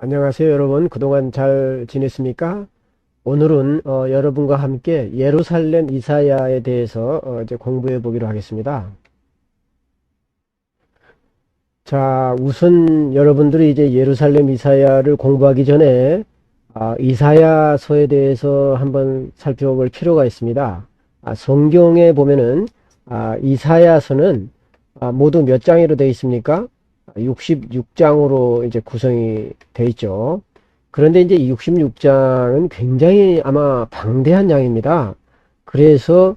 안녕하세요 여러분 그동안 잘 지냈습니까? 오늘은 어, 여러분과 함께 예루살렘 이사야에 대해서 어, 이제 공부해 보기로 하겠습니다. 자 우선 여러분들이 이제 예루살렘 이사야를 공부하기 전에 아, 이사야서에 대해서 한번 살펴볼 필요가 있습니다. 아, 성경에 보면은 아, 이사야서는 아, 모두 몇 장으로 되어 있습니까? 66장으로 이제 구성이 돼 있죠. 그런데 이제 이 66장은 굉장히 아마 방대한 양입니다. 그래서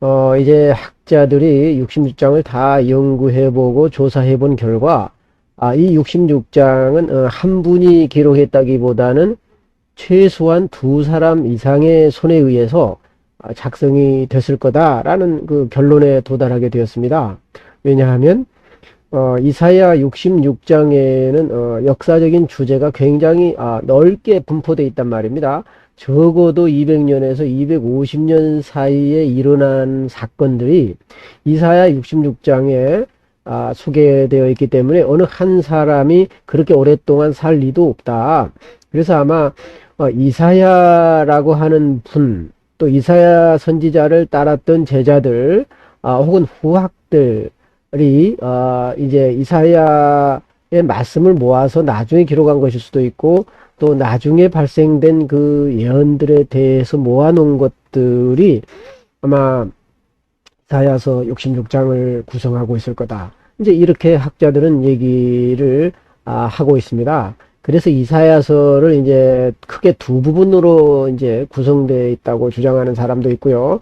어 이제 학자들이 66장을 다 연구해 보고 조사해 본 결과 아, 이 66장은 어, 한 분이 기록했다기보다는 최소한 두 사람 이상의 손에 의해서 아, 작성이 됐을 거다라는 그 결론에 도달하게 되었습니다. 왜냐하면 어, 이사야 66장에는 어, 역사적인 주제가 굉장히 아, 넓게 분포되어 있단 말입니다. 적어도 200년에서 250년 사이에 일어난 사건들이 이사야 66장에 아, 소개되어 있기 때문에 어느 한 사람이 그렇게 오랫동안 살 리도 없다. 그래서 아마 어, 이사야라고 하는 분, 또 이사야 선지자를 따랐던 제자들, 아, 혹은 후학들, 이 어, 이제 이사야의 말씀을 모아서 나중에 기록한 것일 수도 있고 또 나중에 발생된 그 예언들에 대해서 모아놓은 것들이 아마 이사야서 66장을 구성하고 있을 거다. 이제 이렇게 학자들은 얘기를 아, 하고 있습니다. 그래서 이사야서를 이제 크게 두 부분으로 이제 구성되어 있다고 주장하는 사람도 있고요.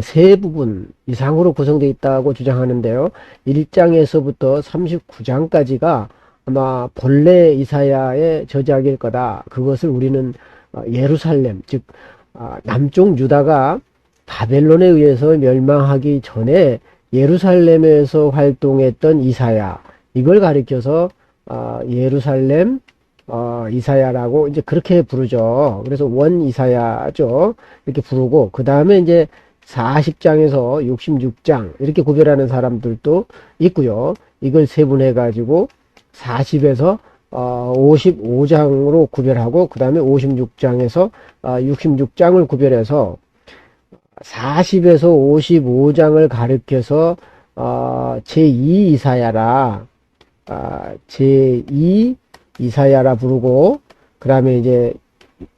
세 부분 이상으로 구성되어 있다고 주장하는데요. 1장에서부터 39장까지가 아마 본래 이사야의 저작일 거다. 그것을 우리는 어, 예루살렘, 즉 아, 남쪽 유다가 바벨론에 의해서 멸망하기 전에 예루살렘에서 활동했던 이사야 이걸 가리켜서 아, 예루살렘 어, 이사야라고 이제 그렇게 부르죠. 그래서 원 이사야죠. 이렇게 부르고 그 다음에 이제 40장에서 66장 이렇게 구별하는 사람들도 있고요. 이걸 세분해 가지고 40에서 어, 55장으로 구별하고 그 다음에 56장에서 어, 66장을 구별해서 40에서 55장을 가르켜서 어, 제2 이사야라 어, 제2 이사야라 부르고 그 다음에 이제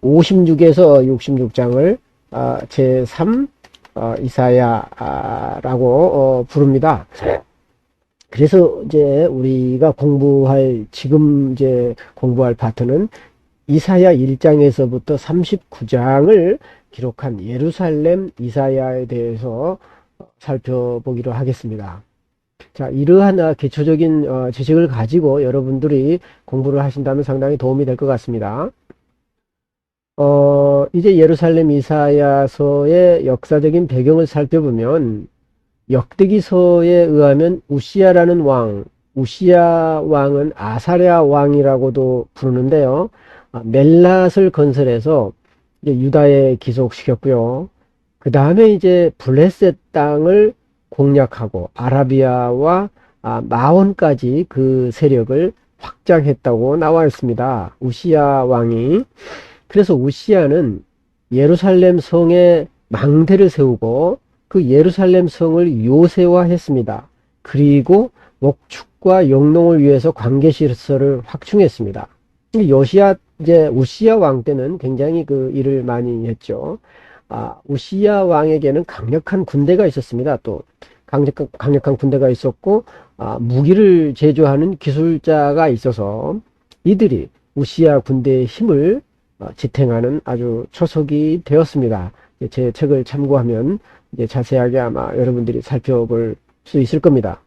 56에서 66장을 어, 제3 어, 이사야라고 어, 부릅니다. 그래서 이제 우리가 공부할 지금 이제 공부할 파트는 이사야 1장에서부터 39장을 기록한 예루살렘 이사야에 대해서 살펴보기로 하겠습니다. 자, 이러한 어, 기초적인 어, 지식을 가지고 여러분들이 공부를 하신다면 상당히 도움이 될 것 같습니다. 어, 이제 예루살렘 이사야서의 역사적인 배경을 살펴보면 역대기서에 의하면 우시야라는 왕, 우시야 왕은 아사랴 왕이라고도 부르는데요. 아, 멜랏을 건설해서 유다에 기속시켰고요. 그 다음에 이제 블레셋 땅을 공략하고 아라비아와 아, 마온까지 그 세력을 확장했다고 나와 있습니다. 우시야 왕이. 그래서 우시야는 예루살렘 성에 망대를 세우고 그 예루살렘 성을 요새화했습니다. 그리고 목축과 영농을 위해서 관계 시설을 확충했습니다. 요시야 이제 우시야 왕 때는 굉장히 그 일을 많이 했죠. 아, 우시야 왕에게는 강력한 군대가 있었습니다. 또 강력한, 강력한 군대가 있었고 아, 무기를 제조하는 기술자가 있어서 이들이 우시야 군대의 힘을 어, 지탱하는 아주 초석이 되었습니다. 제 책을 참고하면 이제 자세하게 아마 여러분들이 살펴볼 수 있을 겁니다.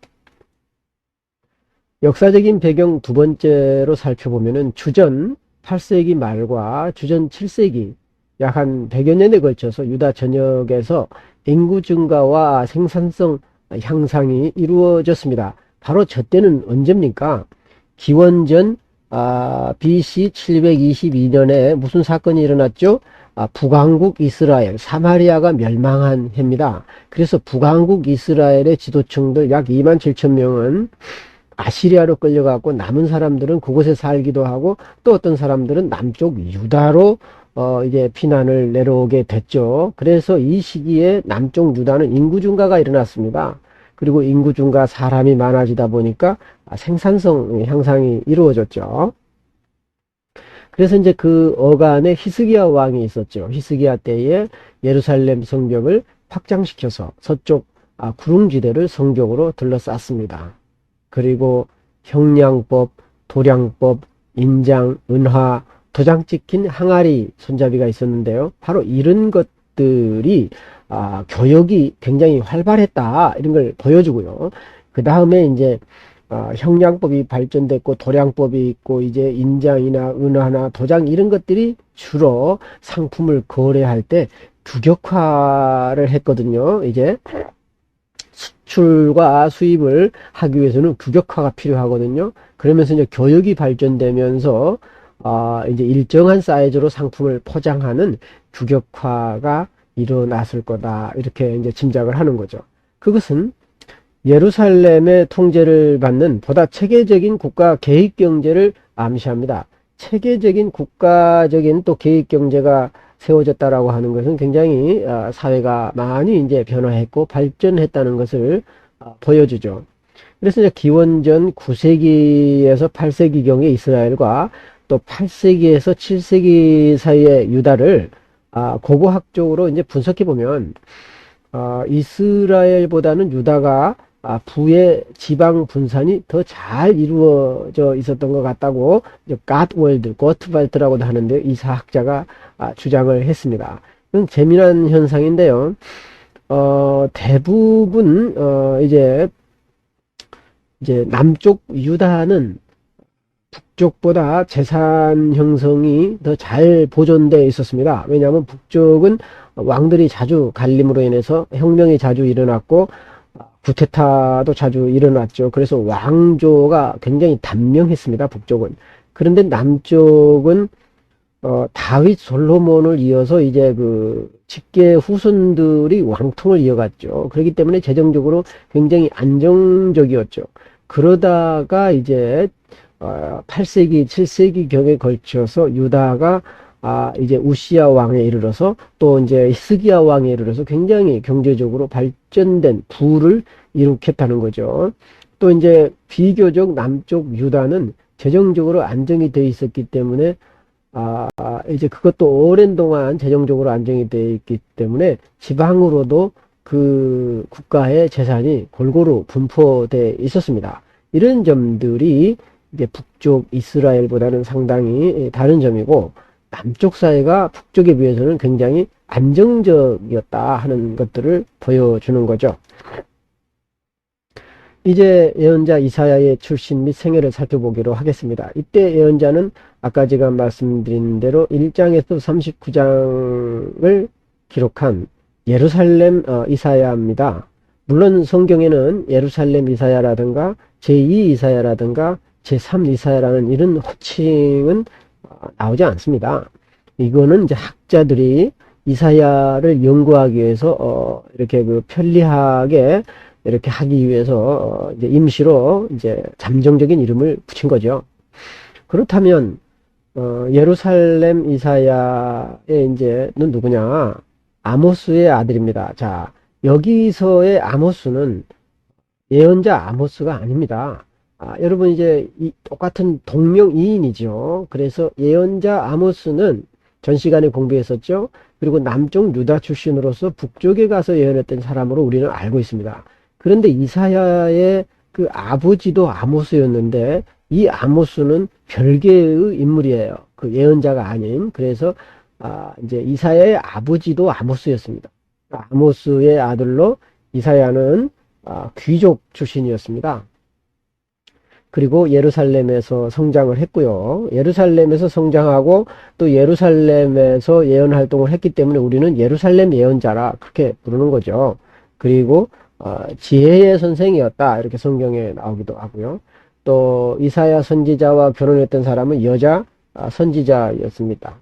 역사적인 배경 두 번째로 살펴보면은 주전 8세기 말과 주전 7세기 약 한 100여 년에 걸쳐서 유다 전역에서 인구 증가와 생산성 향상이 이루어졌습니다. 바로 저 때는 언제입니까? 기원전 아, BC 722년에 무슨 사건이 일어났죠? 아, 북왕국 이스라엘, 사마리아가 멸망한 해입니다. 그래서 북왕국 이스라엘의 지도층들 약 2만 7천 명은 아시리아로 끌려가고 남은 사람들은 그곳에 살기도 하고 또 어떤 사람들은 남쪽 유다로 어 이제 피난을 내려오게 됐죠. 그래서 이 시기에 남쪽 유다는 인구 증가가 일어났습니다. 그리고 인구 증가 사람이 많아지다 보니까 생산성 향상이 이루어졌죠. 그래서 이제 그 어간에 히스기야 왕이 있었죠. 히스기야 때에 예루살렘 성벽을 확장시켜서 서쪽 아, 구름지대를 성벽으로 둘러쌌습니다. 그리고 형량법, 도량법, 인장, 은화, 도장 찍힌 항아리 손잡이가 있었는데요. 바로 이런 것들이 아, 교역이 굉장히 활발했다 이런 걸 보여주고요. 그 다음에 이제 아, 형량법이 발전됐고 도량법이 있고 이제 인장이나 은화나 도장 이런 것들이 주로 상품을 거래할 때 규격화를 했거든요. 이제 수출과 수입을 하기 위해서는 규격화가 필요하거든요. 그러면서 이제 교역이 발전되면서 아, 이제 일정한 사이즈로 상품을 포장하는 규격화가 일어났을 거다. 이렇게 이제 짐작을 하는 거죠. 그것은 예루살렘의 통제를 받는 보다 체계적인 국가 계획 경제를 암시합니다. 체계적인 국가적인 또 계획 경제가 세워졌다라고 하는 것은 굉장히 아, 사회가 많이 이제 변화했고 발전했다는 것을 아, 보여주죠. 그래서 기원전 9세기에서 8세기경의 이스라엘과 또 8세기에서 7세기 사이의 유다를 아, 고고학적으로 이제 분석해 보면 이스라엘보다는 유다가 부의 지방 분산이 더 잘 이루어져 있었던 것 같다고 갓월드, 고트발트라고도 하는데 이 사학자가 주장을 했습니다. 이건 재미난 현상인데요. 어, 대부분 어, 이제 이제 남쪽 유다는 북쪽보다 재산 형성이 더 잘 보존되어 있었습니다. 왜냐하면 북쪽은 왕들이 자주 갈림으로 인해서 혁명이 자주 일어났고 구테타도 자주 일어났죠. 그래서 왕조가 굉장히 단명했습니다. 북쪽은. 그런데 남쪽은 어, 다윗 솔로몬을 이어서 이제 그 직계 후손들이 왕통을 이어갔죠. 그렇기 때문에 재정적으로 굉장히 안정적이었죠. 그러다가 이제 어, 8세기, 7세기 경에 걸쳐서 유다가 아, 이제 우시아 왕에 이르러서 또 이제 히스기야 왕에 이르러서 굉장히 경제적으로 발전된 부를 이룩했다는 거죠. 또 이제 비교적 남쪽 유다는 재정적으로 안정이 돼 있었기 때문에 아, 이제 그것도 오랜 동안 재정적으로 안정이 돼 있기 때문에 지방으로도 그 국가의 재산이 골고루 분포돼 있었습니다. 이런 점들이 이제 북쪽 이스라엘보다는 상당히 다른 점이고 남쪽 사회가 북쪽에 비해서는 굉장히 안정적이었다 하는 것들을 보여주는 거죠. 이제 예언자 이사야의 출신 및 생애를 살펴보기로 하겠습니다. 이때 예언자는 아까 제가 말씀드린 대로 1장에서 39장을 기록한 예루살렘 어, 이사야입니다. 물론 성경에는 예루살렘 이사야라든가 제2 이사야라든가 제3 이사야라는 이런 호칭은 나오지 않습니다. 이거는 이제 학자들이 이사야를 연구하기 위해서 어 이렇게 그 편리하게 이렇게 하기 위해서 어 이제 임시로 이제 잠정적인 이름을 붙인 거죠. 그렇다면 어 예루살렘 이사야의 이제는 누구냐? 아모스의 아들입니다. 자, 여기서의 아모스는 예언자 아모스가 아닙니다. 아, 여러분 이제 이 똑같은 동명이인이죠. 그래서 예언자 아모스는 전 시간에 공부했었죠. 그리고 남쪽 유다 출신으로서 북쪽에 가서 예언했던 사람으로 우리는 알고 있습니다. 그런데 이사야의 그 아버지도 아모스였는데 이 아모스는 별개의 인물이에요. 그 예언자가 아닌. 그래서 아, 이제 이사야의 아버지도 아모스였습니다. 아모스의 아들로 이사야는 아, 귀족 출신이었습니다. 그리고 예루살렘에서 성장을 했고요. 예루살렘에서 성장하고 또 예루살렘에서 예언 활동을 했기 때문에 우리는 예루살렘 예언자라 그렇게 부르는 거죠. 그리고 어, 지혜의 선생이었다 이렇게 성경에 나오기도 하고요. 또 이사야 선지자와 결혼했던 사람은 여자 아, 선지자였습니다.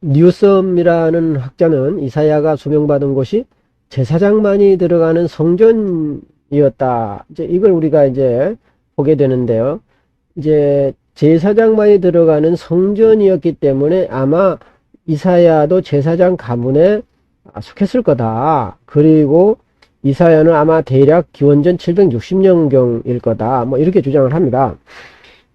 뉴섬이라는 학자는 이사야가 수명받은 곳이 제사장만이 들어가는 성전 성전 이었다. 이제 이걸 우리가 이제 보게 되는데요. 이제 제사장만이 들어가는 성전이었기 때문에 아마 이사야도 제사장 가문에 속했을 거다. 그리고 이사야는 아마 대략 기원전 760년경일 거다. 뭐 이렇게 주장을 합니다.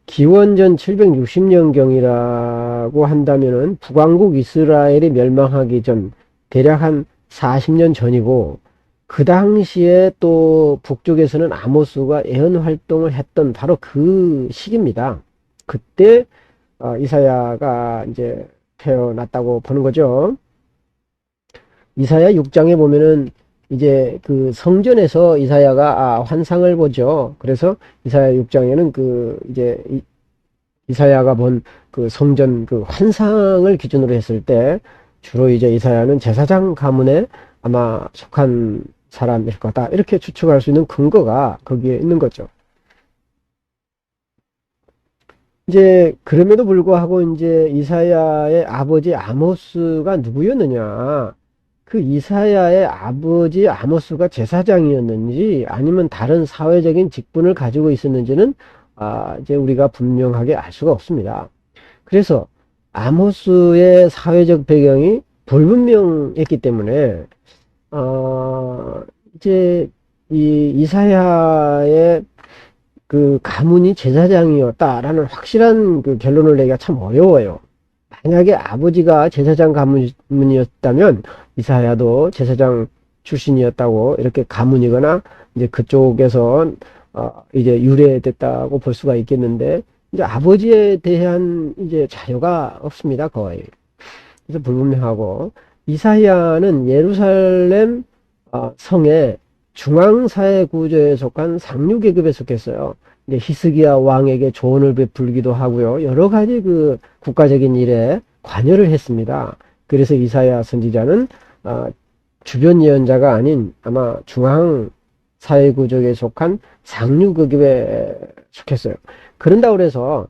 기원전 760년경이라고 한다면은 북왕국 이스라엘이 멸망하기 전 대략 한 40년 전이고 그 당시에 또 북쪽에서는 아모스가 예언 활동을 했던 바로 그 시기입니다. 그때 어, 이사야가 이제 태어났다고 보는 거죠. 이사야 6장에 보면은 이제 그 성전에서 이사야가 아, 환상을 보죠. 그래서 이사야 6장에는 그 이제 이, 이사야가 본 그 성전 그 환상을 기준으로 했을 때 주로 이제 이사야는 제사장 가문에 아마 속한 사람일 거다. 이렇게 추측할 수 있는 근거가 거기에 있는 거죠. 이제 그럼에도 불구하고 이제 이사야의 아버지 아모스가 누구였느냐? 그 이사야의 아버지 아모스가 제사장이었는지 아니면 다른 사회적인 직분을 가지고 있었는지는 아 이제 우리가 분명하게 알 수가 없습니다. 그래서 아모스의 사회적 배경이 불분명했기 때문에 어 이제 이 이사야의 그 가문이 제사장이었다라는 확실한 그 결론을 내기가 참 어려워요. 만약에 아버지가 제사장 가문이었다면 이사야도 제사장 출신이었다고 이렇게 가문이거나 이제 그쪽에서 어 이제 유래됐다고 볼 수가 있겠는데 이제 아버지에 대한 이제 자료가 없습니다 거의 그래서 불분명하고 이사야는 예루살렘 어 성의 중앙사회 구조에 속한 상류 계급에 속했어요. 이제 히스기야 왕에게 조언을 베풀기도 하고요. 여러 가지 그 국가적인 일에 관여를 했습니다. 그래서 이사야 선지자는 어, 주변 예언자가 아닌 아마 중앙 사회 구조에 속한 상류 계급에 속했어요. 그런다 그래서 어,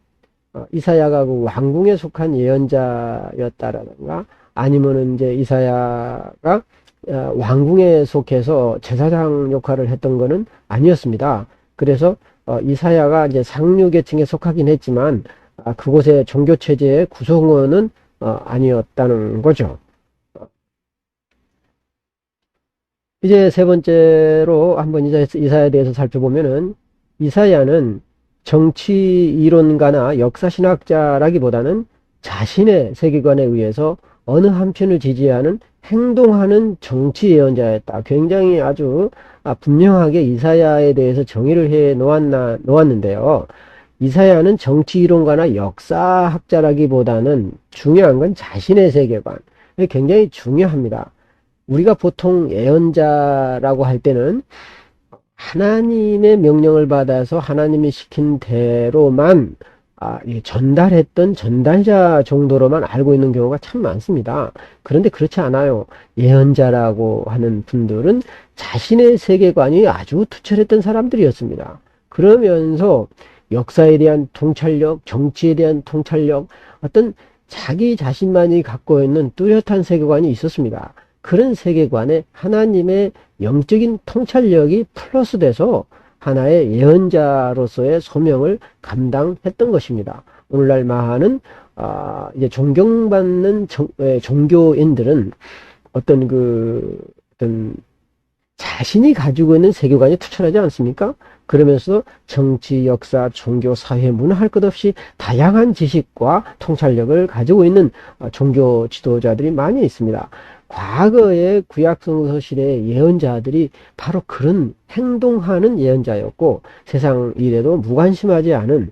이사야가 그 왕궁에 속한 예언자였다라든가 아니면은 이제 이사야가 어, 왕궁에 속해서 제사장 역할을 했던 것은 아니었습니다. 그래서 어, 이사야가 이제 상류 계층에 속하긴 했지만 아, 그곳의 종교 체제의 구성원은 어, 아니었다는 거죠. 이제 세 번째로 한번 이사, 이사야에 대해서 살펴보면은 이사야는 정치 이론가나 역사신학자라기보다는 자신의 세계관에 의해서 어느 한편을 지지하는 행동하는 정치 예언자였다. 굉장히 아주 아, 분명하게 이사야에 대해서 정의를 해 놓았나, 놓았는데요. 이사야는 정치 이론가나 역사학자라기보다는 중요한 건 자신의 세계관. 굉장히 중요합니다. 우리가 보통 예언자라고 할 때는 하나님의 명령을 받아서 하나님이 시킨 대로만 아, 전달했던 전달자 정도로만 알고 있는 경우가 참 많습니다. 그런데 그렇지 않아요. 예언자라고 하는 분들은 자신의 세계관이 아주 투철했던 사람들이었습니다. 그러면서 역사에 대한 통찰력, 정치에 대한 통찰력, 어떤 자기 자신만이 갖고 있는 뚜렷한 세계관이 있었습니다. 그런 세계관에 하나님의 영적인 통찰력이 플러스 돼서 하나의 예언자로서의 소명을 감당했던 것입니다. 오늘날 많은 아, 이제 존경받는 정, 에, 종교인들은 어떤 그 어떤 자신이 가지고 있는 세계관이 투철하지 않습니까? 그러면서 정치, 역사, 종교, 사회, 문화 할 것 없이 다양한 지식과 통찰력을 가지고 있는 아, 종교 지도자들이 많이 있습니다. 과거의 구약성서실의 예언자들이 바로 그런 행동하는 예언자였고 세상 일에도 무관심하지 않은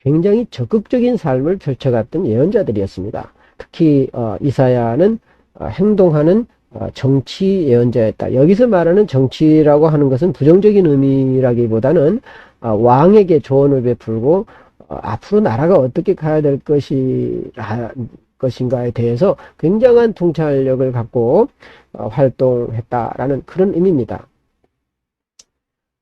굉장히 적극적인 삶을 펼쳐갔던 예언자들이었습니다. 특히 어, 이사야는 어, 행동하는 어, 정치 예언자였다. 여기서 말하는 정치라고 하는 것은 부정적인 의미라기보다는 어, 왕에게 조언을 베풀고 어, 앞으로 나라가 어떻게 가야 될 것이 것인가에 대해서 굉장한 통찰력을 갖고 어, 활동했다라는 그런 의미입니다.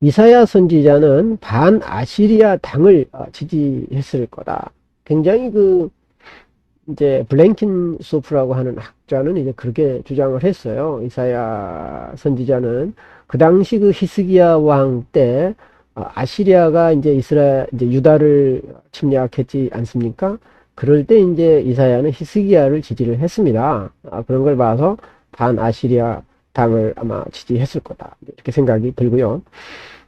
이사야 선지자는 반 아시리아 당을 어, 지지했을 거다. 굉장히 그 이제 블랭킨 소프라고 하는 학자는 이제 그렇게 주장을 했어요. 이사야 선지자는 그 당시 그 히스기야 왕 때 아, 아시리아가 이제 이스라 이제 유다를 침략했지 않습니까? 그럴 때 이제 이사야는 히스기야를 지지를 했습니다. 아, 그런 걸 봐서 반 아시리아 당을 아마 지지했을 거다 이렇게 생각이 들고요.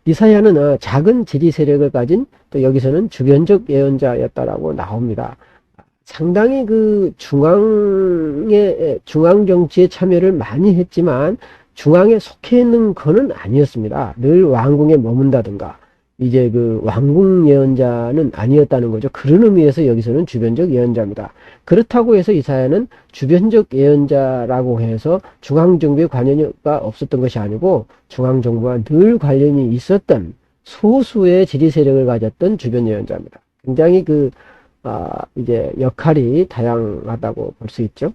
이사야는 어, 작은 지지 세력을 가진 또 여기서는 주변적 예언자였다라고 나옵니다. 상당히 그 중앙의 중앙 정치에 참여를 많이 했지만 중앙에 속해 있는 거는 아니었습니다. 늘 왕궁에 머문다든가 이제 그 왕궁 예언자는 아니었다는 거죠. 그런 의미에서 여기서는 주변적 예언자입니다. 그렇다고 해서 이사야는 주변적 예언자라고 해서 중앙 정부에 관여가 없었던 것이 아니고 중앙 정부와 늘 관련이 있었던 소수의 지리 세력을 가졌던 주변 예언자입니다. 굉장히 그 아, 이제 역할이 다양하다고 볼 수 있죠.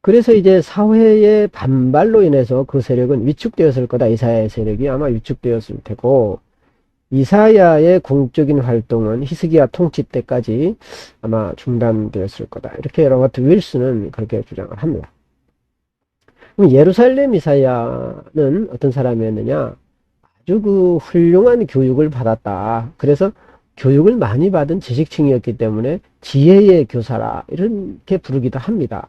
그래서 이제 사회의 반발로 인해서 그 세력은 위축되었을 거다. 이사야의 세력이 아마 위축되었을 테고, 이사야의 공적인 활동은 히스기야 통치 때까지 아마 중단되었을 거다. 이렇게 로버트 윌슨은 그렇게 주장을 합니다. 그럼 예루살렘 이사야는 어떤 사람이었느냐? 아주 그 훌륭한 교육을 받았다. 그래서 교육을 많이 받은 지식층이었기 때문에 지혜의 교사라 이렇게 부르기도 합니다.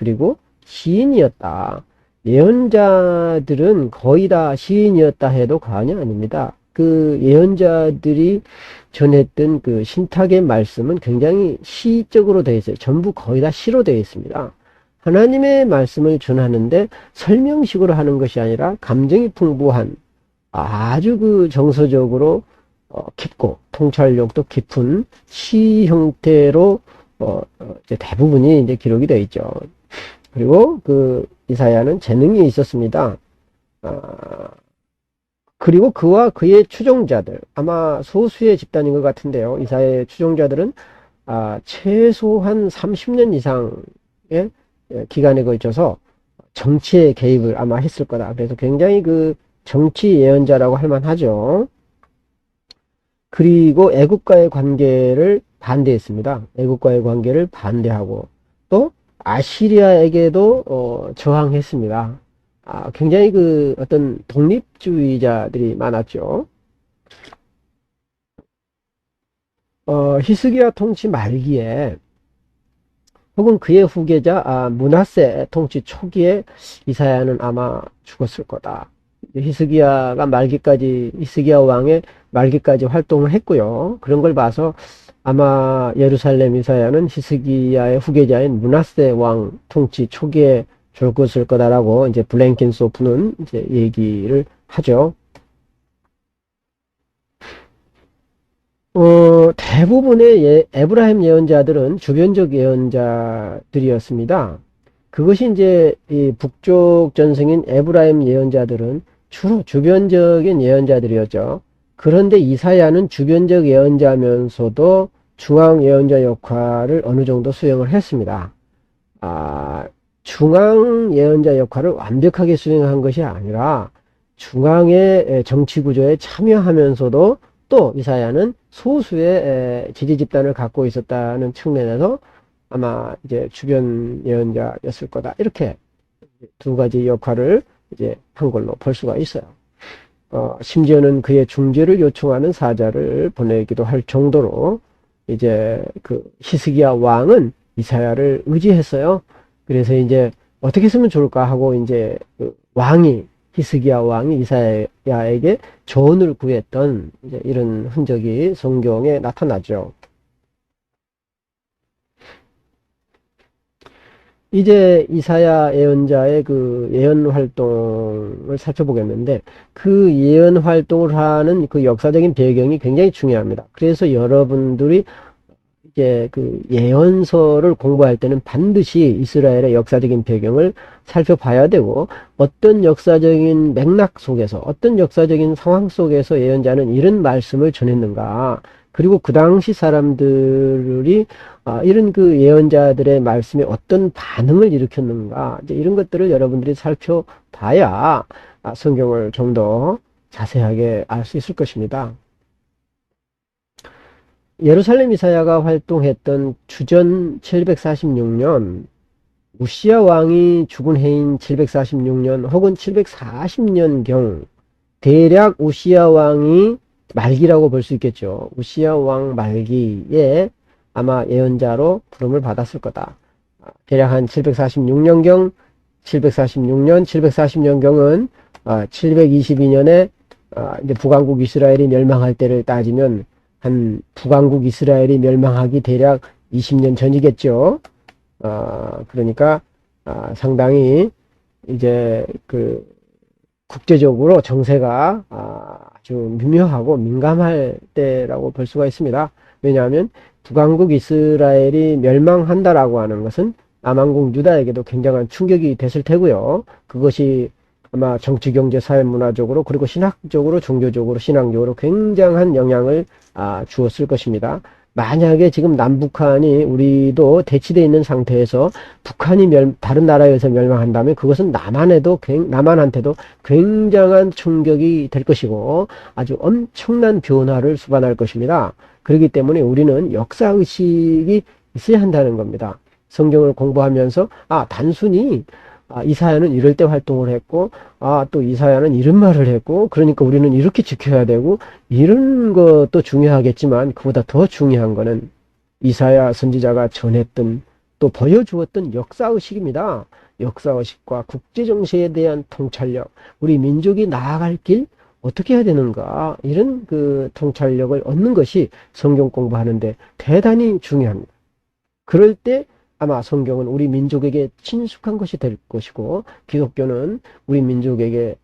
그리고 시인이었다. 예언자들은 거의 다 시인이었다 해도 과언이 아닙니다. 그 예언자들이 전했던 그 신탁의 말씀은 굉장히 시적으로 되어 있어요. 전부 거의 다 시로 되어 있습니다. 하나님의 말씀을 전하는데 설명식으로 하는 것이 아니라 감정이 풍부한 아주 그 정서적으로 어, 깊고 통찰력도 깊은 시 형태로 어, 어, 이제 대부분이 이제 기록이 되어 있죠. 그리고 그 이사야는 재능이 있었습니다. 아, 그리고 그와 그의 추종자들 아마 소수의 집단인 것 같은데요. 이사야의 추종자들은 아, 최소한 30년 이상의 예, 기간에 걸쳐서 정치에 개입을 아마 했을 거다. 그래서 굉장히 그 정치 예언자라고 할 만하죠. 그리고 애국과의 관계를 반대했습니다. 애국과의 관계를 반대하고 또 아시리아에게도 어, 저항했습니다. 아, 굉장히 그 어떤 독립주의자들이 많았죠. 어, 히스기야 통치 말기에 혹은 그의 후계자 아, 문하세 통치 초기에 이사야는 아마 죽었을 거다. 히스기야가 말기까지 히스기야 왕의 말기까지 활동을 했고요. 그런 걸 봐서 아마 예루살렘 이사야는 히스기야의 후계자인 문하세 왕 통치 초기에 죽었을 거다라고 이제 블랭킨 소프는 이제 얘기를 하죠. 어, 대부분의 예, 에브라임 예언자들은 주변적 예언자들이었습니다. 그것이 이제 이 북쪽 전승인 에브라임 예언자들은 주로 주변적인 예언자들이었죠. 그런데 이사야는 주변적 예언자면서도 중앙 예언자 역할을 어느 정도 수행을 했습니다. 아, 중앙 예언자 역할을 완벽하게 수행한 것이 아니라 중앙의 정치 구조에 참여하면서도 또 이사야는 소수의 지지 집단을 갖고 있었다는 측면에서 아마 이제 주변 예언자였을 거다. 이렇게 두 가지 역할을 이제 한 걸로 볼 수가 있어요. 어, 심지어는 그의 중재를 요청하는 사자를 보내기도 할 정도로 이제 그 히스기야 왕은 이사야를 의지했어요. 그래서 이제 어떻게 쓰면 좋을까 하고 이제 그 왕이 히스기야 왕이 이사야에게 조언을 구했던 이런 흔적이 성경에 나타나죠. 이제 이사야 예언자의 그 예언 활동을 살펴보겠는데 그 예언 활동을 하는 그 역사적인 배경이 굉장히 중요합니다. 그래서 여러분들이 이제 그 예언서를 공부할 때는 반드시 이스라엘의 역사적인 배경을 살펴봐야 되고 어떤 역사적인 맥락 속에서 어떤 역사적인 상황 속에서 예언자는 이런 말씀을 전했는가 그리고 그 당시 사람들이 아, 이런 그 예언자들의 말씀에 어떤 반응을 일으켰는가 이제 이런 것들을 여러분들이 살펴봐야 아, 성경을 좀 더 자세하게 알 수 있을 것입니다. 예루살렘 이사야가 활동했던 주전 746년 우시아 왕이 죽은 해인 746년 혹은 740년경 대략 우시아 왕이 말기라고 볼 수 있겠죠. 우시아 왕 말기에 아마 예언자로 부름을 받았을 거다. 대략 한 746년경, 746년, 740년경은 722년에 이제 북왕국 이스라엘이 멸망할 때를 따지면 한 북왕국 이스라엘이 멸망하기 대략 20년 전이겠죠. 아, 그러니까 아, 상당히 이제 그 국제적으로 정세가 아, 아주 미묘하고 민감할 때라고 볼 수가 있습니다. 왜냐하면 북왕국 이스라엘이 멸망한다라고 하는 것은 남왕국 유다에게도 굉장한 충격이 됐을 테고요. 그것이 아마 정치, 경제, 사회, 문화적으로 그리고 신학적으로, 종교적으로, 신앙적으로 굉장한 영향을 아, 주었을 것입니다. 만약에 지금 남북한이 우리도 대치되어 있는 상태에서 북한이 멸, 다른 나라에 의해서 멸망한다면 그것은 남한에도, 굉- 남한한테도 굉장한 충격이 될 것이고 아주 엄청난 변화를 수반할 것입니다. 그렇기 때문에 우리는 역사 의식이 있어야 한다는 겁니다. 성경을 공부하면서, 아, 단순히, 아, 이사야는 이럴 때 활동을 했고, 아, 또 이사야는 이런 말을 했고, 그러니까 우리는 이렇게 지켜야 되고, 이런 것도 중요하겠지만, 그보다 더 중요한 거는 이사야 선지자가 전했던, 또 보여주었던 역사의식입니다. 역사의식과 국제정세에 대한 통찰력, 우리 민족이 나아갈 길, 어떻게 해야 되는가, 이런 그 통찰력을 얻는 것이 성경 공부하는데 대단히 중요합니다. 그럴 때 아마 성경은 우리 민족에게 친숙한 것이 될 것이고 기독교는 우리 민족에게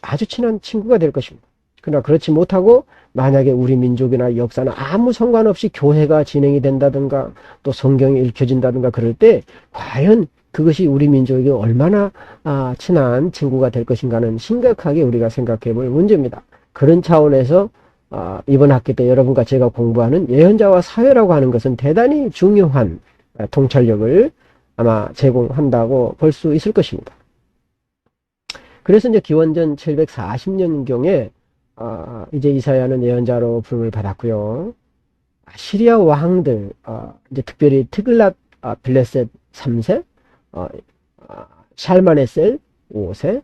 아주 친한 친구가 될 것입니다. 그러나 그렇지 못하고 만약에 우리 민족이나 역사는 아무 상관없이 교회가 진행이 된다든가 또 성경이 읽혀진다든가 그럴 때 과연 그것이 우리 민족에게 얼마나 아, 친한 친구가 될 것인가는 심각하게 우리가 생각해 볼 문제입니다. 그런 차원에서 아, 이번 학기 때 여러분과 제가 공부하는 예언자와 사회라고 하는 것은 대단히 중요한 아, 통찰력을 아마 제공한다고 볼 수 있을 것입니다. 그래서 이제 기원전 740년경에 아, 이제 이사야는 예언자로 부름을 받았고요. 시리아 왕들, 아, 이제 특별히 트글랏 아, 빌레셋 3세, 어, 아, 샬마네셀 5세,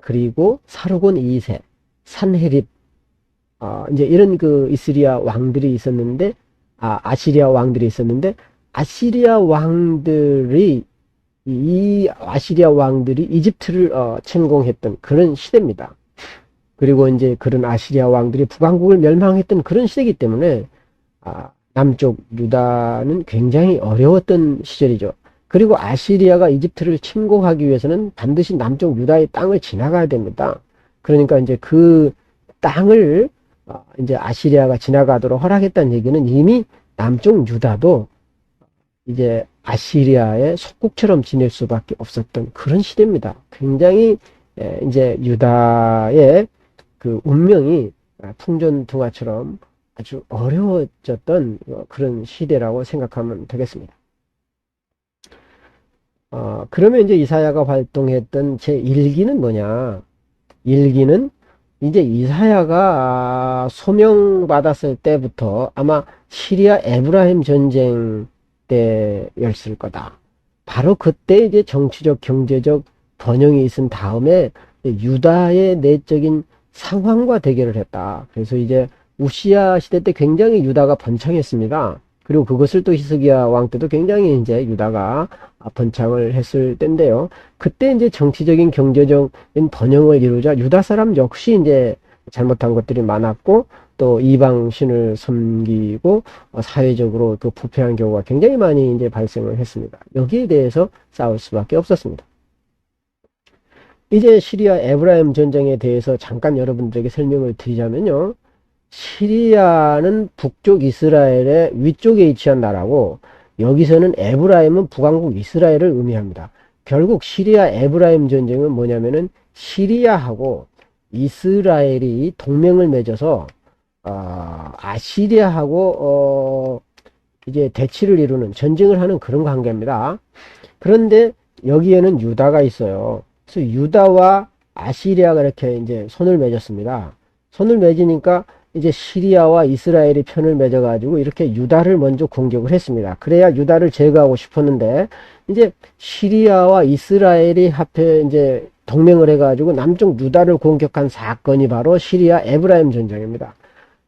그리고 사르곤 2세, 산헤립, 아, 이제 이런 그 이스리아 왕들이 있었는데, 아, 아시리아 왕들이 있었는데, 아시리아 왕들이 이 아시리아 왕들이 이집트를 어, 침공했던 그런 시대입니다. 그리고 이제 그런 아시리아 왕들이 북왕국을 멸망했던 그런 시대이기 때문에 아, 남쪽 유다는 굉장히 어려웠던 시절이죠. 그리고 아시리아가 이집트를 침공하기 위해서는 반드시 남쪽 유다의 땅을 지나가야 됩니다. 그러니까 이제 그 땅을 어, 이제 아시리아가 지나가도록 허락했다는 얘기는 이미 남쪽 유다도 이제 아시리아의 속국처럼 지낼 수밖에 없었던 그런 시대입니다. 굉장히 에, 이제 유다의 그 운명이 풍전등화처럼 아주 어려워졌던 어, 그런 시대라고 생각하면 되겠습니다. 어, 그러면 이제 이사야가 활동했던 제 일기는 뭐냐? 일기는 이제 이사야가 소명받았을 때부터 아마 시리아 에브라임 전쟁 때였을 거다. 바로 그때 이제 정치적, 경제적 번영이 있은 다음에 유다의 내적인 상황과 대결을 했다. 그래서 이제 우시아 시대 때 굉장히 유다가 번창했습니다. 그리고 그것을 또 히스기야 왕 때도 굉장히 이제 유다가 번창을 했을 때인데요. 그때 이제 정치적인 경제적인 번영을 이루자 유다 사람 역시 이제 잘못한 것들이 많았고 또 이방 신을 섬기고 어, 사회적으로 그 부패한 경우가 굉장히 많이 이제 발생을 했습니다. 여기에 대해서 싸울 수밖에 없었습니다. 이제 시리아 에브라임 전쟁에 대해서 잠깐 여러분들에게 설명을 드리자면요. 시리아는 북쪽 이스라엘의 위쪽에 위치한 나라고 여기서는 에브라임은 북왕국 이스라엘을 의미합니다. 결국 시리아 에브라임 전쟁은 뭐냐면은 시리아하고 이스라엘이 동맹을 맺어서 어, 아시리아하고 어, 이제 대치를 이루는 전쟁을 하는 그런 관계입니다. 그런데 여기에는 유다가 있어요. 그래서 유다와 아시리아가 이렇게 이제 손을 맺었습니다. 손을 맺으니까 이제 시리아와 이스라엘이 편을 맺어가지고 이렇게 유다를 먼저 공격을 했습니다. 그래야 유다를 제거하고 싶었는데 이제 시리아와 이스라엘이 합해 이제 동맹을 해가지고 남쪽 유다를 공격한 사건이 바로 시리아 에브라임 전쟁입니다.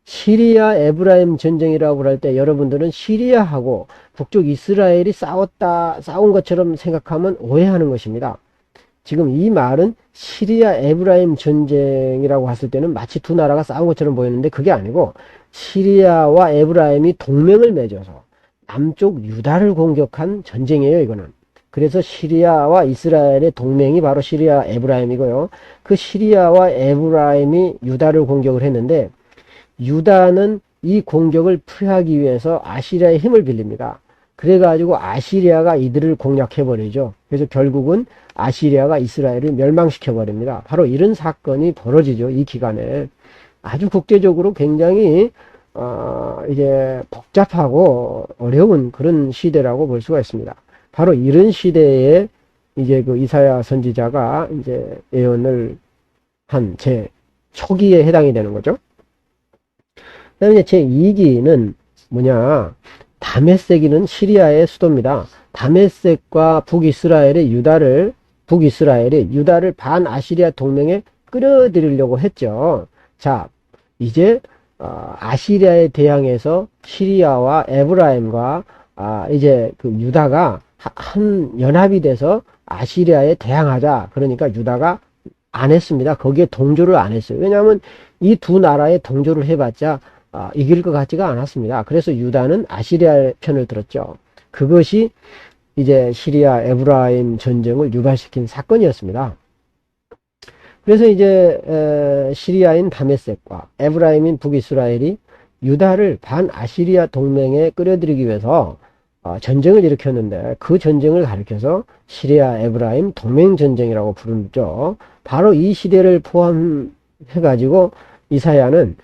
시리아 에브라임 전쟁이라고 할 때 여러분들은 시리아하고 북쪽 이스라엘이 싸웠다, 싸운 것처럼 생각하면 오해하는 것입니다. 지금 이 말은 시리아 에브라임 전쟁이라고 했을 때는 마치 두 나라가 싸운 것처럼 보이는데 그게 아니고 시리아와 에브라임이 동맹을 맺어서 남쪽 유다를 공격한 전쟁이에요, 이거는. 그래서 시리아와 이스라엘의 동맹이 바로 시리아 에브라임이고요. 그 시리아와 에브라임이 유다를 공격을 했는데 유다는 이 공격을 피하기 위해서 아시리아의 힘을 빌립니다. 그래가지고 아시리아가 이들을 공략해버리죠. 그래서 결국은 아시리아가 이스라엘을 멸망시켜버립니다. 바로 이런 사건이 벌어지죠. 이 기간에. 아주 국제적으로 굉장히, 어, 이제 복잡하고 어려운 그런 시대라고 볼 수가 있습니다. 바로 이런 시대에 이제 그 이사야 선지자가 이제 예언을 한 제 초기에 해당이 되는 거죠. 그 다음에 제 2기는 뭐냐. 다메섹이는 시리아의 수도입니다. 다메섹과 북이스라엘의 유다를, 북이스라엘이 유다를 반아시리아 동맹에 끌어들이려고 했죠. 자, 이제, 어, 아시리아에 대항해서 시리아와 에브라임과, 아, 이제 그 유다가 한 연합이 돼서 아시리아에 대항하자. 그러니까 유다가 안 했습니다. 거기에 동조를 안 했어요. 왜냐하면 이 두 나라에 동조를 해봤자 아, 이길 것 같지가 않았습니다. 그래서 유다는 아시리아 편을 들었죠. 그것이 이제 시리아 에브라임 전쟁을 유발시킨 사건이었습니다. 그래서 이제 에, 시리아인 다메섹과 에브라임인 북이스라엘이 유다를 반아시리아 동맹에 끌어들이기 위해서 어, 전쟁을 일으켰는데 그 전쟁을 가리켜서 시리아 에브라임 동맹 전쟁이라고 부르죠. 바로 이 시대를 포함해 가지고 이사야는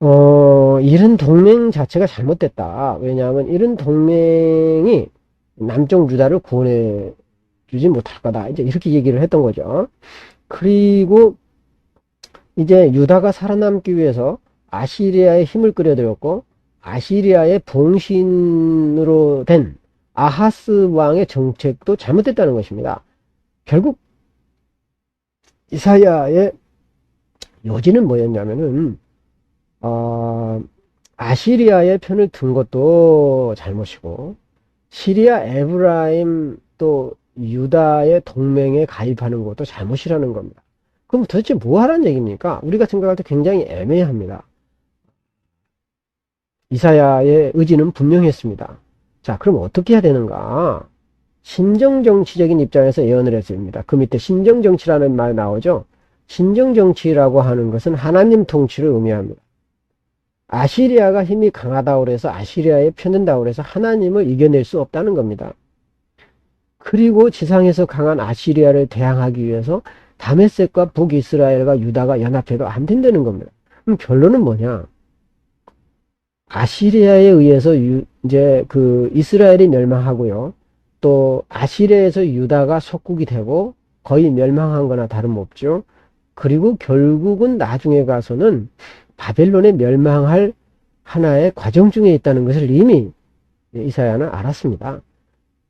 어, 이런 동맹 자체가 잘못됐다. 왜냐하면 이런 동맹이 남쪽 유다를 구원해 주지 못할 거다. 이제 이렇게 얘기를 했던 거죠. 그리고 이제 유다가 살아남기 위해서 아시리아의 힘을 끌어들였고 아시리아의 봉신으로 된 아하스 왕의 정책도 잘못됐다는 것입니다. 결국 이사야의 요지는 뭐였냐면은 어, 아시리아의 편을 든 것도 잘못이고 시리아 에브라임 또 유다의 동맹에 가입하는 것도 잘못이라는 겁니다. 그럼 도대체 뭐 하라는 얘기입니까? 우리가 생각할 때 굉장히 애매합니다. 이사야의 의지는 분명했습니다. 자, 그럼 어떻게 해야 되는가? 신정정치적인 입장에서 예언을 했습니다. 그 밑에 신정정치라는 말 나오죠? 신정정치라고 하는 것은 하나님 통치를 의미합니다. 아시리아가 힘이 강하다고 그래서 아시리아에 편든다고 그래서 하나님을 이겨낼 수 없다는 겁니다. 그리고 지상에서 강한 아시리아를 대항하기 위해서 다메섹과 북이스라엘과 유다가 연합해도 안 된다는 겁니다. 그럼 결론은 뭐냐? 아시리아에 의해서 유, 이제 그 이스라엘이 멸망하고요. 또 아시리아에서 유다가 속국이 되고 거의 멸망한 거나 다름없죠. 그리고 결국은 나중에 가서는 바벨론에 멸망할 하나의 과정 중에 있다는 것을 이미 이사야는 알았습니다.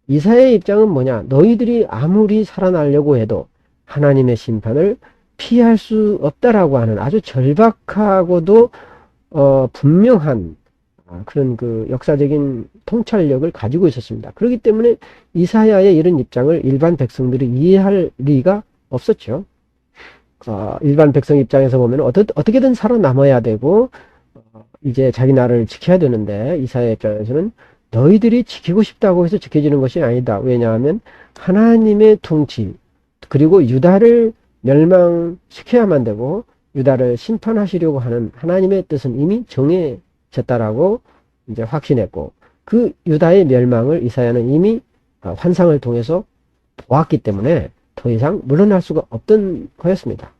이사야의 입장은 뭐냐? 너희들이 아무리 살아나려고 해도 하나님의 심판을 피할 수 없다라고 하는 아주 절박하고도 어, 분명한 아, 그런 그 역사적인 통찰력을 가지고 있었습니다. 그렇기 때문에 이사야의 이런 입장을 일반 백성들이 이해할 리가 없었죠. 어, 일반 백성 입장에서 보면 어떠, 어떻게든 살아남아야 되고 어, 이제 자기 나라를 지켜야 되는데 이사야 입장에서는 너희들이 지키고 싶다고 해서 지켜지는 것이 아니다. 왜냐하면 하나님의 통치 그리고 유다를 멸망시켜야만 되고 유다를 심판하시려고 하는 하나님의 뜻은 이미 정해졌다라고 이제 확신했고 그 유다의 멸망을 이사야는 이미 어, 환상을 통해서 보았기 때문에 더 이상 물러날 수가 없던 거였습니다.